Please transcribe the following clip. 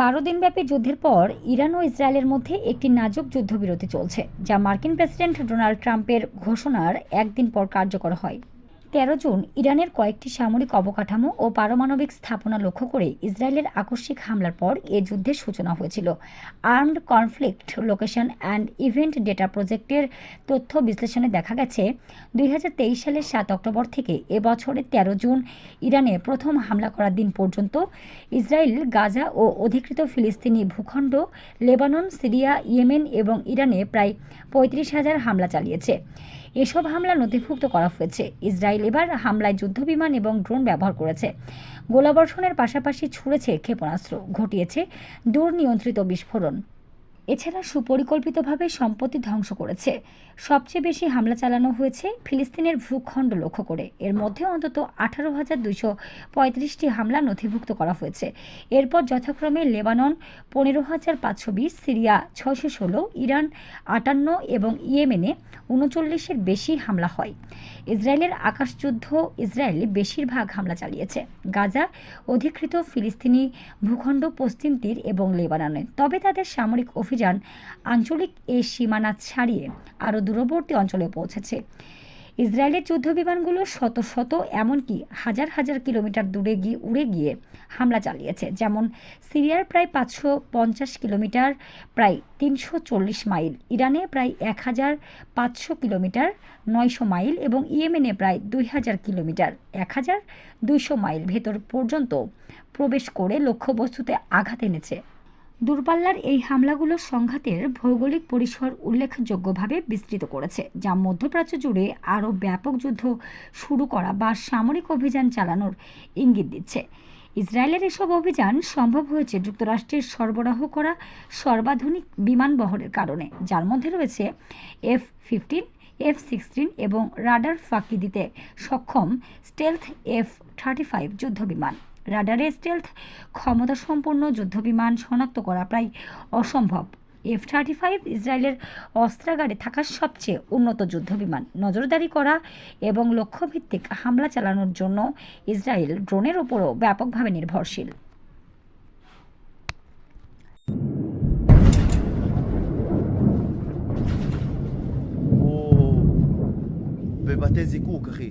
বারো দিনব্যাপী যুদ্ধের পর ইরান ও ইসরায়েলের মধ্যে একটি নাজুক যুদ্ধবিরতি চলছে, যা মার্কিন প্রেসিডেন্ট ডোনাল্ড ট্রাম্পের ঘোষণার একদিন পর কার্যকর হয়। তেরো জুন ইরানের কয়েকটি সামরিক অবকাঠামো ও পারমাণবিক স্থাপনা লক্ষ্য করে ইসরায়েলের আকস্মিক হামলার পর এ যুদ্ধের সূচনা হয়েছিল। Armed conflict location and event data প্রজেক্টের তথ্য বিশ্লেষণে দেখা গেছে, দুই হাজার তেইশ সালের সাত অক্টোবর থেকে এবছরের তেরো জুন ইরানে প্রথম হামলা করার দিন পর্যন্ত ইসরায়েল, গাজা ও অধিকৃত ফিলিস্তিনি ভূখণ্ড, লেবানন, সিরিয়া, ইয়েমেন এবং ইরানে প্রায় পঁয়ত্রিশ হাজার হামলা চালিয়েছে। এসব হামলা নথিভুক্ত করা হয়েছে। ইসরায়েল এবার হামলায় যুদ্ধবিমান এবং ড্রোন ব্যবহার করেছে। গোলাবর্ষণের পাশাপাশি ছুঁড়েছে ক্ষেপণাস্ত্র। ঘটিয়েছে দূর নিয়ন্ত্রিত বিস্ফোরণ। এছাড়া সুপরিকল্পিতভাবে সম্পত্তি ধ্বংস করেছে। সবচেয়ে বেশি হামলা চালানো হয়েছে ফিলিস্তিনের ভূখণ্ড লক্ষ্য করে। এর মধ্যে অন্তত আঠারো হাজার দুইশো পঁয়ত্রিশটি হামলা নথিভুক্ত করা হয়েছে। এরপর যথাক্রমে লেবানন পনেরো হাজার পাঁচশো বিশ, সিরিয়া ছয়শো ষোলো, ইরান আটান্ন এবং ইয়েমেনে উনচল্লিশের বেশি হামলা হয়। ইসরায়েলের আকাশযুদ্ধ ইসরায়েল বেশিরভাগ হামলা চালিয়েছে। গাজা অধিকৃত ফিলিস্তিনি ভূখণ্ড পশ্চিম তীর এবং লেবাননে। তবে তাদের সামরিক অভিযান আঞ্চলিক এই সীমানা ছাড়িয়ে আরও দূরবর্তী অঞ্চলে পৌঁছেছে। ইসরায়েলের যুদ্ধবিমানগুলো শত শত, এমনকি হাজার হাজার কিলোমিটার দূরে গিয়ে, উড়ে গিয়ে হামলা চালিয়েছে। যেমন সিরিয়ার প্রায় পাঁচশো পঞ্চাশ কিলোমিটার, প্রায় তিনশো চল্লিশ মাইল, ইরানে প্রায় এক হাজার পাঁচশো কিলোমিটার, নয়শো মাইল এবং ইয়েমেনে প্রায় দুই হাজার কিলোমিটার, এক হাজার দুইশো মাইল ভেতর পর্যন্ত প্রবেশ করে লক্ষ্যবস্তুতে আঘাত এনেছে। দূরপাল্লার এই হামলাগুলো সংঘাতের ভৌগোলিক পরিসর উল্লেখযোগ্যভাবে বিস্তৃত করেছে, যা মধ্যপ্রাচ্য জুড়ে আরও ব্যাপক যুদ্ধ শুরু করা বা সামরিক অভিযান চালানোর ইঙ্গিত দিচ্ছে। ইসরায়েলের এসব অভিযান সম্ভব হয়েছে যুক্তরাষ্ট্রের সরবরাহ করা সর্বাধুনিক বিমান বহরের কারণে, যার মধ্যে রয়েছে এফ ফিফটিন, এফ সিক্সটিন এবং রাডার ফাঁকি দিতে সক্ষম স্টেলথ এফ থার্টি ফাইভ যুদ্ধবিমান। রাডারে স্টেলথ ক্ষমতাসম্পন্ন যুদ্ধবিমান শনাক্ত করা প্রায় অসম্ভব এফ থার্টি ফাইভ ইসরায়েলের অস্ত্রাগারে থাকা সবচেয়ে উন্নত যুদ্ধবিমান নজরদারি করা এবং লক্ষ্যভিত্তিক হামলা চালানোর জন্য ইসরায়েল ড্রোনের ওপরও ব্যাপকভাবে নির্ভরশীল או בבתי זיקוק, אחי.